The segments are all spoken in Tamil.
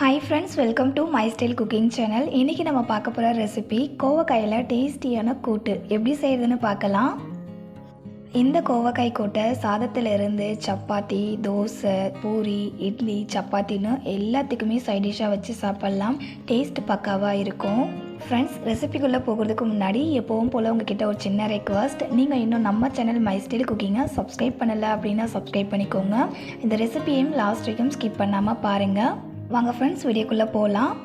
Hi friends welcome to my style cooking channel இன்றைக்கி நம்ம பார்க்க போகிற ரெசிபி கோவக்காயில் டேஸ்டியான கூட்டு. எப்படி செய்கிறதுன்னு பார்க்கலாம். இந்த கோவக்காய் கூட்டை சாதத்திலிருந்து சப்பாத்தி தோசை பூரி இட்லி சப்பாத்தின்னு எல்லாத்துக்குமே சைட் டிஷ்ஷாக வச்சு சாப்பிட்லாம். டேஸ்ட் பக்காவாக இருக்கும். ஃப்ரெண்ட்ஸ் ரெசிபிக்குள்ளே போகிறதுக்கு முன்னாடி எப்போவும் போல் உங்ககிட்ட ஒரு சின்ன ரெக்வஸ்ட் நீங்கள் இன்னும் நம்ம சேனல் மை ஸ்டைல் குக்கிங்கை சப்ஸ்கிரைப் பண்ணலை அப்படின்னா சப்ஸ்கிரைப் பண்ணிக்கோங்க. இந்த ரெசிபியையும் லாஸ்ட் வரைக்கும் ஸ்கிப் பண்ணாமல் பாருங்கள் வாங்க ஃப்ரெண்ட்ஸ் வீடியோக்குள்ளே போகலாம்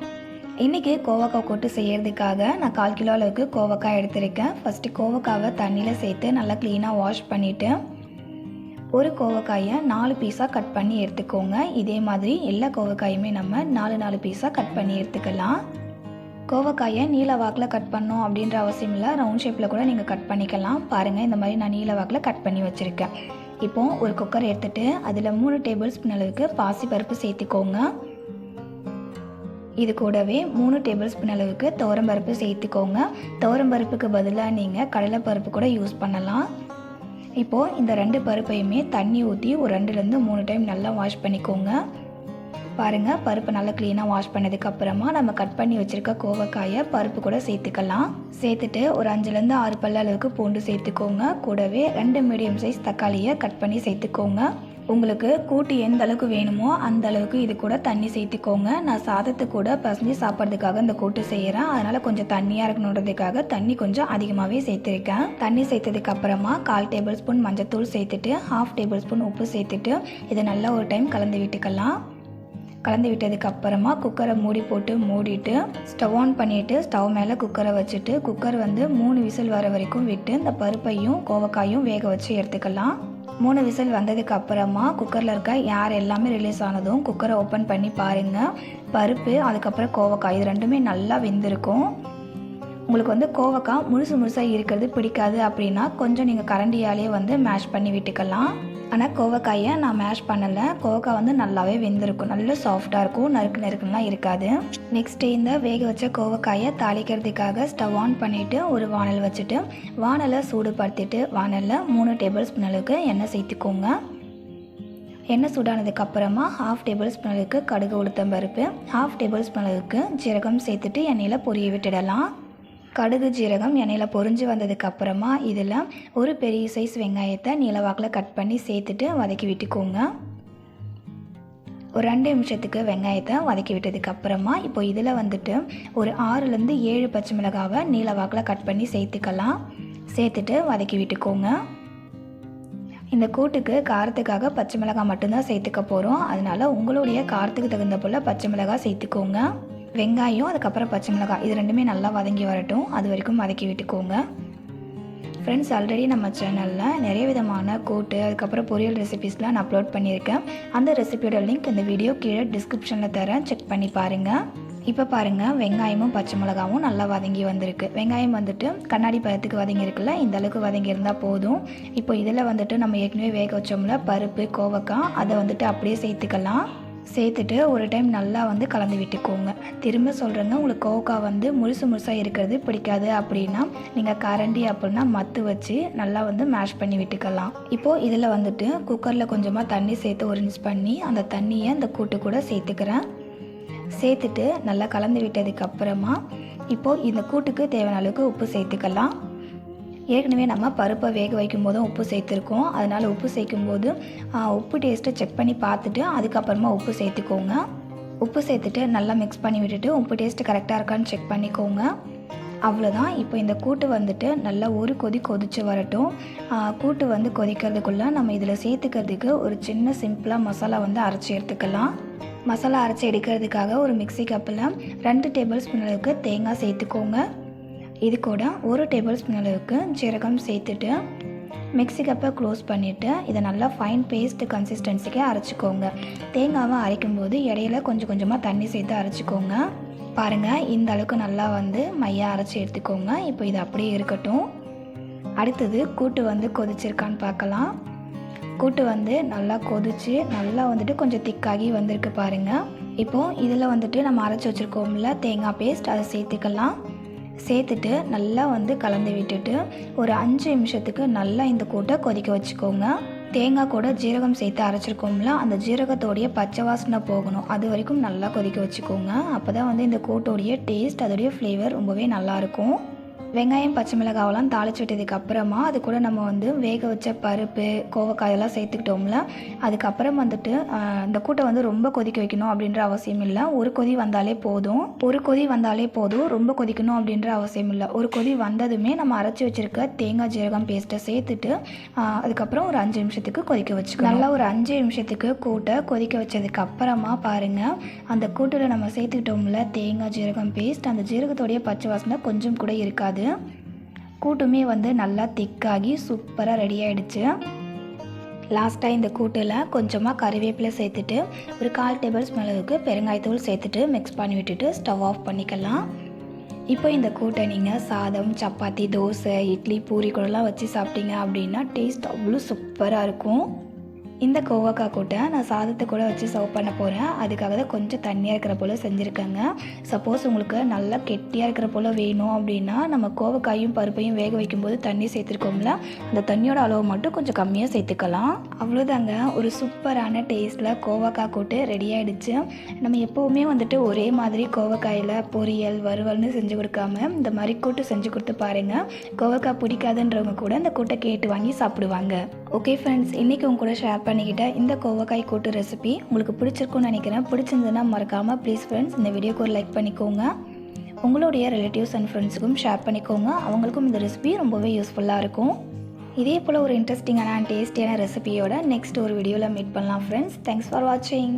இன்றைக்கி கோவக்காய் கூட்டு செய்கிறதுக்காக நான் கால் கிலோ அளவுக்கு கோவக்காய் எடுத்திருக்கேன். ஃபஸ்ட்டு கோவக்காவை தண்ணியில் சேர்த்து நல்லா க்ளீனாக வாஷ் பண்ணிவிட்டு ஒரு கோவக்காயை நாலு பீஸாக கட் பண்ணி எடுத்துக்கோங்க. இதே மாதிரி எல்லா கோவக்காயுமே நம்ம நாலு நாலு பீஸாக கட் பண்ணி எடுத்துக்கலாம். கோவக்காயை நீல வாக்கில் கட் பண்ணோம் அப்படின்ற அவசியம் இல்லை. ரவுண்ட் ஷேப்பில் கூட நீங்கள் கட் பண்ணிக்கலாம். பாருங்கள் இந்த மாதிரி நான் நீல வாக்கில் கட் பண்ணி வச்சுருக்கேன். இப்போது ஒரு குக்கர் எடுத்துகிட்டு அதில் மூணு டேபிள் ஸ்பூன் அளவுக்கு பாசி பருப்பு சேர்த்துக்கோங்க. இது கூடவே மூணு டேபிள் ஸ்பூன் அளவுக்கு துவரம்பருப்பு சேர்த்துக்கோங்க. துவரம்பருப்புக்கு பதிலாக நீங்கள் கடலைப்பருப்பு கூட யூஸ் பண்ணலாம். இப்போது இந்த ரெண்டு பருப்பையுமே தண்ணி ஊற்றி ஒரு ரெண்டுலேருந்து மூணு டைம் நல்லா வாஷ் பண்ணிக்கோங்க. பாருங்கள் பருப்பு நல்லா க்ளீனாக வாஷ் பண்ணதுக்கப்புறமா நம்ம கட் பண்ணி வச்சுருக்க கோவக்காயை பருப்பு கூட சேர்த்துக்கலாம். சேர்த்துட்டு ஒரு அஞ்சுலேருந்து ஆறு பல்ல அளவுக்கு பூண்டு சேர்த்துக்கோங்க. கூடவே ரெண்டு மீடியம் சைஸ் தக்காளியை கட் பண்ணி சேர்த்துக்கோங்க. உங்களுக்கு கூட்டு எந்த அளவுக்கு வேணுமோ அந்த அளவுக்கு இது கூட தண்ணி சேர்த்துக்கோங்க. நான் சாதத்தை கூட பசஞ்சு சாப்பிட்றதுக்காக இந்த கூட்டு செய்கிறேன் அதனால் கொஞ்சம் தண்ணியாக இருக்கணுன்றதுக்காக தண்ணி கொஞ்சம் அதிகமாகவே சேர்த்துருக்கேன். தண்ணி சேர்த்ததுக்கு அப்புறமா கால் டேபிள் ஸ்பூன் மஞ்சத்தூள் சேர்த்துட்டு ஹாஃப் டேபிள் ஸ்பூன் உப்பு சேர்த்துட்டு இதை நல்லா ஒரு டைம் கலந்து விட்டுக்கலாம். கலந்து விட்டதுக்கு அப்புறமா குக்கரை மூடி போட்டு மூடிட்டு ஸ்டவ் ஆன் பண்ணிவிட்டு ஸ்டவ் மேலே குக்கரை வச்சுட்டு குக்கர் வந்து மூணு விசில் வர வரைக்கும் விட்டு இந்த பருப்பையும் கோவக்காயும் வேக வச்சு எடுத்துக்கலாம். மூணு விசில் வந்ததுக்கு அப்புறமா குக்கரில் இருக்க யார் எல்லாமே ரிலீஸ் ஆனதும் குக்கரை ஓப்பன் பண்ணி பாருங்கள் பருப்பு அதுக்கப்புறம் கோவக்காய் இது ரெண்டுமே நல்லா வெந்திருக்கும். உங்களுக்கு வந்து கோவக்காய் முழுசு முழுசாக இருக்கிறது பிடிக்காது அப்படின்னா கொஞ்சம் நீங்கள் கரண்டியாலே வந்து மேஷ் பண்ணி விட்டுக்கலாம். ஆனால் கோவக்காயை நான் மேஷ் பண்ணலை. கோவக்காய் வந்து நல்லாவே வெந்திருக்கும். நல்ல சாஃப்டாக இருக்கும். நறுக்கு நறுக்குலாம் இருக்காது. நெக்ஸ்ட்டு இந்த வேக வச்ச கோவக்காயை தாளிக்கிறதுக்காக ஸ்டவ் ஆன் பண்ணிவிட்டு ஒரு வானல் வச்சுட்டு வானலை சூடுபடுத்திட்டு வானலில் மூணு டேபிள் ஸ்பூன் அளவுக்கு எண்ணெய் சேர்த்துக்கோங்க. எண்ணெய் சூடானதுக்கப்புறமா ஹாஃப் டேபிள் ஸ்பூன் அளவுக்கு கடுகு உளுத்தம் பருப்பு ஹாஃப் டேபிள் ஸ்பூன் அளவுக்கு ஜீரகம் சேர்த்துட்டு எண்ணெயில் பொரிய விட்டுடலாம். கடுகு ஜீரகம் எண்ணெயில் பொரிஞ்சு வந்ததுக்கு அப்புறமா இதில் ஒரு பெரிய சைஸ் வெங்காயத்தை நீளவாக்கில் கட் பண்ணி சேர்த்துட்டு வதக்கி விட்டுக்கோங்க. ஒரு ரெண்டு நிமிஷத்துக்கு வெங்காயத்தை வதக்கி விட்டதுக்கு அப்புறமா இப்போ இதில் வந்துட்டு ஒரு ஆறுலேருந்து ஏழு பச்சை மிளகாவை நீளவாக்கில் கட் பண்ணி சேர்த்துக்கலாம். சேர்த்துட்டு வதக்கி விட்டுக்கோங்க. இந்த கூட்டுக்கு காரத்துக்காக பச்சை மிளகாய் மட்டும்தான் சேர்த்துக்க போகிறோம் அதனால் உங்களுடைய காரத்துக்கு தகுந்த போல் பச்சை மிளகாய் சேர்த்துக்கோங்க. வெங்காயம் அதுக்கப்புறம் பச்சை மிளகாய். இது ரெண்டுமே நல்லா வதங்கி வரட்டும். அது வரைக்கும் வதக்கி விட்டுக்கோங்க. ஃப்ரெண்ட்ஸ் ஆல்ரெடி நம்ம சேனலில் நிறைய விதமான கூட்டு அதுக்கப்புறம் பொரியல் ரெசிபிஸ்லாம் நான் அப்லோட் பண்ணியிருக்கேன். அந்த ரெசிபியோட லிங்க் இந்த வீடியோ கீழே டிஸ்கிரிப்ஷனில் தரேன். செக் பண்ணி பாருங்கள் இப்போ பாருங்கள் வெங்காயமும் பச்சை மிளகாவும் நல்லா வதங்கி வந்திருக்கு. வெங்காயம் வந்துட்டு கண்ணாடி பழத்துக்கு வதங்கியிருக்குல்ல? இந்த அளவுக்கு வதங்கி போதும். இப்போ இதில் வந்துட்டு நம்ம ஏற்கனவே வேக வச்சோம்ல பருப்பு கோவக்காய் அதை வந்துட்டு அப்படியே சேர்த்துக்கலாம். சேர்த்துட்டு ஒரு டைம் நல்லா வந்து கலந்து விட்டுக்கோங்க. திரும்ப சொல்கிறேங்க உங்களுக்கு கோவக்காய் வந்து முழுசு முழுசாக இருக்கிறது பிடிக்காது அப்படின்னா நீங்கள் கரண்டி அப்படின்னா மத்து வச்சு நல்லா வந்து மேஷ் பண்ணி விட்டுக்கலாம். இப்போது இதில் வந்துட்டு குக்கரில் கொஞ்சமாக தண்ணி சேர்த்து ஒரிஞ்ச் பண்ணி அந்த தண்ணியை அந்த கூட்டு கூட சேர்த்துக்கிறேன். சேர்த்துட்டு நல்லா கலந்து விட்டதுக்கப்புறமா இப்போது இந்த கூட்டுக்கு தேவையான அளவுக்கு உப்பு சேர்த்துக்கலாம். ஏற்கனவே நம்ம பருப்பை வேக வைக்கும் போதும் உப்பு சேர்த்துருக்கோம். அதனால் உப்பு சேர்க்கும்போது உப்பு டேஸ்ட்டை செக் பண்ணி பார்த்துட்டு அதுக்கப்புறமா உப்பு சேர்த்துக்கோங்க. உப்பு சேர்த்துட்டு நல்லா மிக்ஸ் பண்ணி விட்டுட்டு உப்பு டேஸ்ட்டு கரெக்டாக இருக்கான்னு செக் பண்ணிக்கோங்க. அவ்வளோதான் இப்போ இந்த கூட்டு வந்துட்டு நல்லா ஒரு கொதி கொதித்து வரட்டும். கூட்டு வந்து கொதிக்கிறதுக்குள்ளே நம்ம இதில் சேர்த்துக்கிறதுக்கு ஒரு சின்ன சிம்பிளாக மசாலா வந்து அரைச்சி எடுத்துக்கலாம். மசாலா அரைச்சி எடுக்கிறதுக்காக ஒரு மிக்சி கப்பில் ரெண்டு டேபிள் ஸ்பூன் அளவுக்கு தேங்காய் சேர்த்துக்கோங்க. இது கூட ஒரு டேபிள் ஸ்பூன் அளவுக்கு ஜீரகம் சேர்த்துட்டு மிக்சி கப்பை க்ளோஸ் பண்ணிவிட்டு இதை நல்லா ஃபைன் பேஸ்ட் கன்சிஸ்டன்சிக்கு அரைச்சிக்கோங்க. தேங்காவை அரைக்கும்போது இடையில கொஞ்சம் கொஞ்சமாக தண்ணி சேர்த்து அரைச்சிக்கோங்க. பாருங்கள் இந்த அளவுக்கு நல்லா வந்து மையாக அரைச்சி எடுத்துக்கோங்க. இப்போ இது அப்படியே இருக்கட்டும். அடுத்தது கூட்டு வந்து கொதிச்சிருக்கான்னு பார்க்கலாம். கூட்டு வந்து நல்லா கொதிச்சு நல்லா வந்துட்டு கொஞ்சம் திக்காகி வந்திருக்கு பாருங்கள் இப்போது இதில் வந்துட்டு நம்ம அரைச்சி வச்சுருக்கோம்ல தேங்காய் பேஸ்ட் அதை சேர்த்துக்கலாம். சேர்த்துட்டு நல்லா வந்து கலந்து விட்டுட்டு ஒரு அஞ்சு நிமிஷத்துக்கு நல்லா இந்த கூட்டை கொதிக்க வச்சுக்கோங்க. தேங்காய் கூட ஜீரகம் சேர்த்து அரைச்சிருக்கோம்ல அந்த ஜீரகத்தோடைய பச்சை வாசனை போகணும். அது வரைக்கும் நல்லா கொதிக்க வச்சுக்கோங்க. அப்போ தான் வந்து இந்த கூட்டோடைய டேஸ்ட் அதோடைய ஃப்ளேவர் ரொம்பவே நல்லாயிருக்கும் வெங்காயம் பச்சை மிளகாவெல்லாம் தாளிச்சு விட்டதுக்கு அப்புறமா அது கூட நம்ம வந்து வேக வச்ச பருப்பு கோவக்காயெல்லாம் சேர்த்துக்கிட்டோம்ல அதுக்கப்புறம் வந்துட்டு இந்த கூட்டை வந்து ரொம்ப கொதிக்க வைக்கணும் அப்படின்ற அவசியம் இல்லை. ஒரு கொதி வந்தாலே போதும். ஒரு கொதி வந்தாலே போதும். ரொம்ப கொதிக்கணும் அப்படின்ற அவசியம் இல்லை. ஒரு கொதி வந்ததுமே நம்ம அரைச்சி வச்சிருக்க தேங்காய் ஜீரகம் பேஸ்ட்டை சேர்த்துட்டு அதுக்கப்புறம் ஒரு அஞ்சு நிமிஷத்துக்கு கொதிக்க வச்சுக்கணும். நல்லா ஒரு அஞ்சு நிமிஷத்துக்கு கூட்டை கொதிக்க வச்சதுக்கு அப்புறமா பாருங்கள் அந்த கூட்டில் நம்ம சேர்த்துக்கிட்டோம்ல தேங்காய் ஜீரகம் பேஸ்ட் அந்த ஜீரகத்தோடைய பச்சை வாசனை கொஞ்சம் கூட இருக்காது. கூட்டுமே வந்து நல்லா திக்காகி சூப்பராக ரெடி ஆகிடுச்சு லாஸ்ட்டாக இந்த கூட்டில் கொஞ்சமாக கறிவேப்பிலை சேர்த்துட்டு ஒரு கால் டேபிள் ஸ்பூன் அளவுக்கு பெருங்காயத்தூள் சேர்த்துட்டு மிக்ஸ் பண்ணி விட்டுட்டு ஸ்டவ் ஆஃப் பண்ணிக்கலாம். இப்போ இந்த கூட்டை நீங்கள் சாதம் சப்பாத்தி தோசை இட்லி பூரி கூடலாம் வச்சு சாப்பிட்டீங்க அப்படின்னா டேஸ்ட் அவ்வளோ சூப்பராக இருக்கும். இந்த கோவக்காய் கூட்டை நான் சாதத்தை கூட வச்சு சர்வ் பண்ண போகிறேன் அதுக்காக தான் கொஞ்சம் தண்ணியாக இருக்கிற போல் செஞ்சுருக்கேங்க. சப்போஸ் உங்களுக்கு நல்லா கெட்டியாக இருக்கிற போல் வேணும் அப்படின்னா நம்ம கோவக்காயும் பருப்பையும் வேக வைக்கும்போது தண்ணி சேர்த்துருக்கோம்ல அந்த தண்ணியோட அளவு மட்டும் கொஞ்சம் கம்மியாக சேர்த்துக்கலாம். அவ்வளோதாங்க ஒரு சூப்பரான டேஸ்ட்டில் கோவக்காய் கூட்டு ரெடி ஆகிடுச்சு நம்ம எப்போவுமே வந்துட்டு ஒரே மாதிரி கோவக்காயில் பொரியல் வறுவல்னு செஞ்சு கொடுக்காம இந்த மாதிரி கூட்டு செஞ்சு கொடுத்து பாருங்கள் கோவக்காய் பிடிக்காதுன்றவங்க கூட இந்த கூட்டை கேட்டு வாங்கி சாப்பிடுவாங்க. ஓகே ஃப்ரெண்ட்ஸ் இன்றைக்கி உங்க கூட ஷேர் பண்ணிக்கிட்ட இந்த கோவக்காய் கூட்டு ரெசிபி உங்களுக்கு பிடிச்சிருக்கும்னு நினைக்கிறேன். பிடிச்சிருந்ததுன்னா மறக்காமல் ப்ளீஸ் ஃப்ரெண்ட்ஸ் இந்த வீடியோக்கு ஒரு லைக் பண்ணிக்கோங்க. உங்களுடைய ரிலேட்டிவ்ஸ் அண்ட் ஃப்ரெண்ட்ஸுக்கும் ஷேர் பண்ணிக்கோங்க. அவங்களுக்கும் இந்த ரெசிபி ரொம்பவே யூஸ்ஃபுல்லாக இருக்கும். இதே போல் ஒரு இன்ட்ரெஸ்டிங்கான டேஸ்டியான ரெசிபியோட நெக்ஸ்ட் ஒரு வீடியோவில் மீட் பண்ணலாம் ஃப்ரெண்ட்ஸ் தேங்க்ஸ் ஃபார் வாட்சிங்